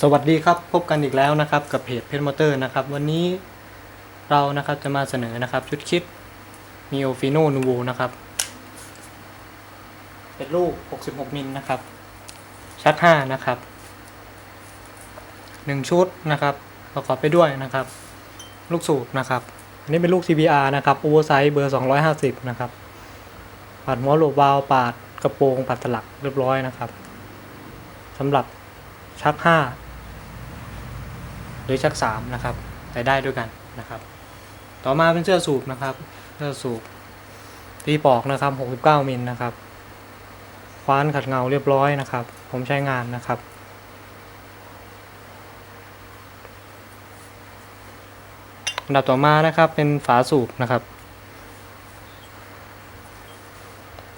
สวัสดีครับพบกันอีกแล้วนะครับกับเพจเพจมอเตอร์นะครับวันนี้เรานะครับจะมาเสนอนะครับชุดคิด m i o Fino Nuvo นะครับ เป็นลูก 66 มิลนะครับ ชัก5นะครับ 1 ชุดนะครับ ประกอบไปด้วยนะครับ ลูกสูบนะครับ อันนี้เป็นลูก CBR นะครับโอเวอร์ไซส์เบอร์ 250 นะครับปัดหัวโลบวาล์วปาดกระโปรงปัดสลักเรียบร้อยนะครับสำหรับชัก5 หรือชัก3นะครับใส่ได้ด้วยกันนะครับ ต่อมาเป็นเสื้อสูบนะครับเสื้อสูบตีปอกนะครับ 69 มิลนะครับคว้านขัดเงาเรียบร้อยนะครับ ผมใช้งานนะครับ อันดับต่อมานะครับเป็นฝาสูบนะครับ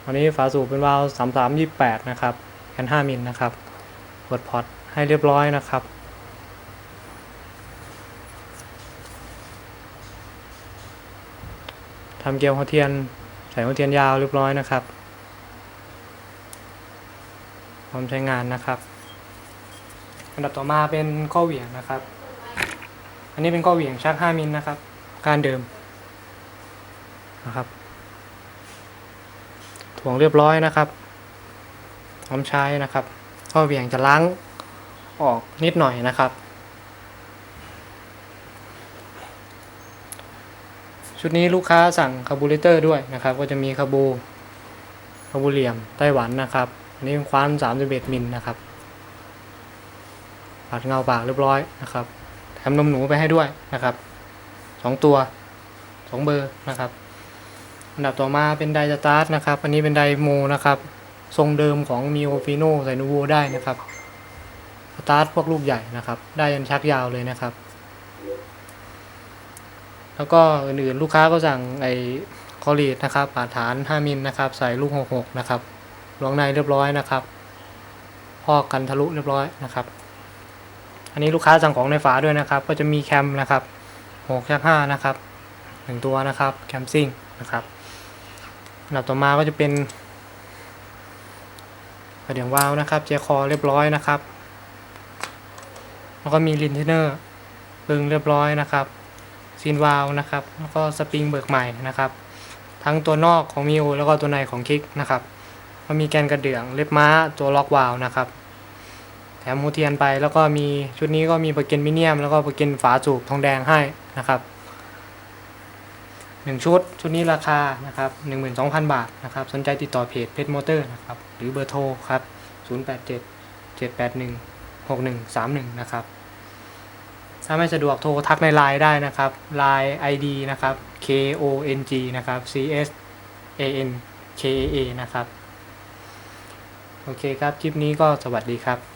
อันนี้ฝาสูบเป็นวาล์ว3328 นะครับแคน5มิลนะครับเปิดพอร์ตให้เรียบร้อยนะครับ ทำเกลียวหัวเทียน ใส่หัวเทียนยาวเรียบร้อยนะครับ พร้อมใช้งานนะครับอันดับต่อมาเป็นข้อเหวี่ยงนะครับ อันนี้เป็นข้อเหวี่ยงชัก5มิลนะครับ การเดิมนะครับถ่วงเรียบร้อยนะครับ พร้อมใช้นะครับ ข้อเหวี่ยงจะล้างออกนิดหน่อยนะครับ ชุดนี้ลูกค้าสั่งคาร์บูเรเตอร์ด้วยนะครับ ก็จะมีคาบูคาบูเหลี่ยมไต้หวันนะครับ อันนี้เป็นคว้าน31มิลนะครับปัดเงาปากเรียบร้อยนะครับแถมนมหนูไปให้ด้วยนะครับสองตัวสองเบอร์นะครับ อันดับต่อมาเป็นไดสตาร์ทนะครับ อันนี้เป็นไดโมนะครับ ทรงเดิมของมิโอฟิโนใส่นูโวได้นะครับสตาร์ทพวกลูกใหญ่นะครับ ได้ยันชักยาวเลยนะครับ แล้วก็อื่นๆลูกค้าก็สั่งไอ้คอลีดนะครับปาฐาน 5มิลนะครับ ใส่ลูก 66 นะครับลวงในเรียบร้อยนะครับ พอกกันทะลุเรียบร้อยนะครับ อันนี้ลูกค้าสั่งของในฝาด้วยนะครับ ก็จะมีแคมนะครับ6ชัก5นะครับหนึ่งตัวนะครับแคมซิ่งนะครับอันดับต่อมาก็จะเป็นกระเดี่ยงวาวนะครับเจคอเรียบร้อยนะครับ แล้วก็มีลินเทนเนอร์ปึงเรียบร้อยนะครับ ซีนวาลวนะครับ แล้วก็สปริงเบิกใหม่นะครับ ทั้งตัวนอกของมิวแล้วก็ตัวในของคิกนะครับก็มีแกนกระเดื่องเล็บม้าตัวล็อกวาลวนะครับ แถมหูเทียนไปแล้วก็มีชุดนี้ก็มีประเก็นมิเนียม แล้วก็ประเก็นฝาสูบทองแดงให้นะครับหนึ่งชุด ชุดนี้ราคานะครับ12,000 บาทนะครับ สนใจติดต่อเพจเพจมอเตอร์นะครับ หรือเบอร์โทรครับ 087 781 6131 นะครับ ถ้าไม่สะดวกโทรทักในไลน์ได้นะครับไลน์ ID นะครับ K O N G นะครับ C S A N K A A นะครับ โอเคครับ คลิปนี้ก็สวัสดีครับ